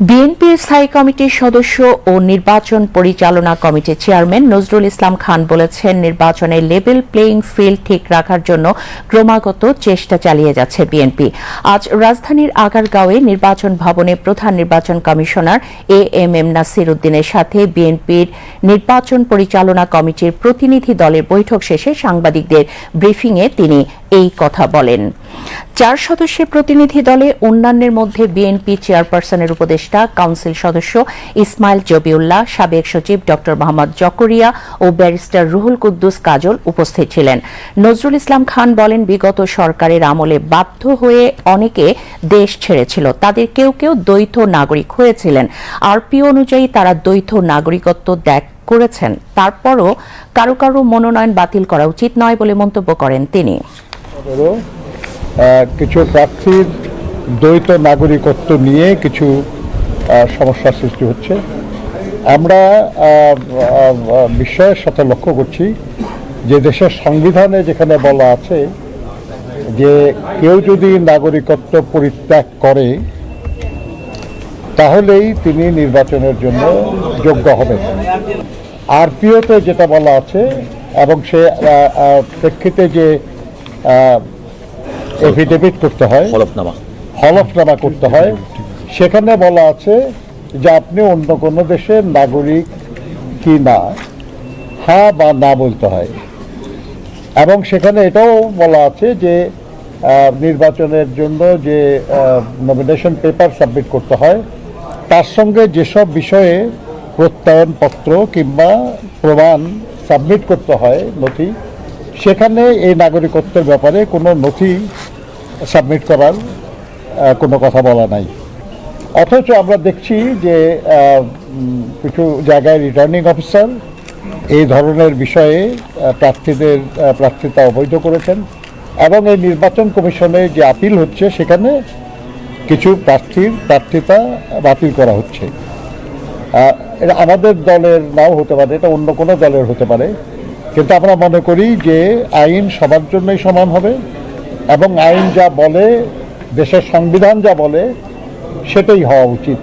বিএনপির স্থায়ী কমিটির সদস্য ও নির্বাচন পরিচালনা কমিটির চেয়ারম্যান নজরুল ইসলাম খান বলেছেন, নির্বাচনে লেভেল প্লেইং ফিল্ড ঠিক রাখার জন্য ক্রমাগত চেষ্টা চালিয়ে যাচ্ছে বিএনপি। আজ রাজধানীর আগারগাঁওয়ে নির্বাচন ভবনে প্রধান নির্বাচন commissioner A M M Nasir উদ্দিনের সাথে বিএনপির নির্বাচন পরিচালনা কমিটির প্রতিনিধি দলের বৈঠক শেষে সাংবাদিকদের ব্রিফিংয়ে তিনি এই কথা বলেন। চার সদস্যের প্রতিনিধি দলে অন্যান্যের মধ্যে বিএনপি চেয়ারপারসনের উপদেষ্টা, কাউন্সিল সদস্য ইসমাইল জবিউল্লাহ, সাবেক সচিব ড মোহাম্মদ জকরিয়া ও ব্যারিস্টার রুহুল কুদ্দুস কাজল উপস্থিত ছিলেন। নজরুল ইসলাম খান বলেন, বিগত সরকারের আমলে বাধ্য হয়ে অনেকে দেশ ছেড়েছিল। তাদের কেউ কেউ দ্বৈত নাগরিক হয়েছিলেন। আরপি অনুযায়ী তারা দ্বৈত নাগরিকত্ব ত্যাগ করেছেন। তারপরও কারও কারও মনোনয়ন বাতিল করা উচিত নয় বলে মন্তব্য করেন তিনি। কিছু প্রার্থীর দ্বৈত নাগরিকত্ব নিয়ে কিছু সমস্যার সৃষ্টি হচ্ছে। আমরা আহ, সাথে লক্ষ্য করছি যে দেশের সংবিধানে যেখানে বলা আছে যে কেউ যদি নাগরিকত্ব পরিত্যাগ করে তাহলেই তিনি নির্বাচনের জন্য যোগ্য হবেন। আরপিওতে যেটা বলা আছে এবং সে প্রেক্ষিতে যে এফিডেভিট করতে হয়। হলফনামা। হলফনামা করতে হয়। সেখানে বলা আছে যে আপনি অন্য কোনো দেশের নাগরিক কি না হ্যাঁ বা না বলতে হয়। এবং সেখানে এটাও বলা আছে যে নির্বাচনের জন্য যে নমিনেশন পেপার সাবমিট করতে হয় তার সঙ্গে যেসব বিষয়ে প্রত্যয়নপত্র কিংবা প্রমাণ সাবমিট করতে হয় নথি সেখানে এই নাগরিকত্বের ব্যাপারে কোনো নথি সাবমিট করার কোনো কথা বলা নাই। অথচ আমরা দেখছি যে কিছু জায়গায় রিটার্নিং অফিসার এই ধরনের বিষয়ে প্রার্থীদের প্রার্থিতা অবৈধ করেছেন এবং এই নির্বাচন কমিশনে যে আপিল হচ্ছে, সেখানে কিছু প্রার্থীর প্রার্থিতা বাতিল করা হচ্ছে। এটা আমাদের দলের নাও হতে পারে, এটা অন্য কোনো দলের হতে পারে। কিন্তু আমরা মনে করি যে আইন সবার জন্যই সমান হবে এবং আইন যা বলে, দেশের সংবিধান যা বলে, সেটাই হওয়া উচিত।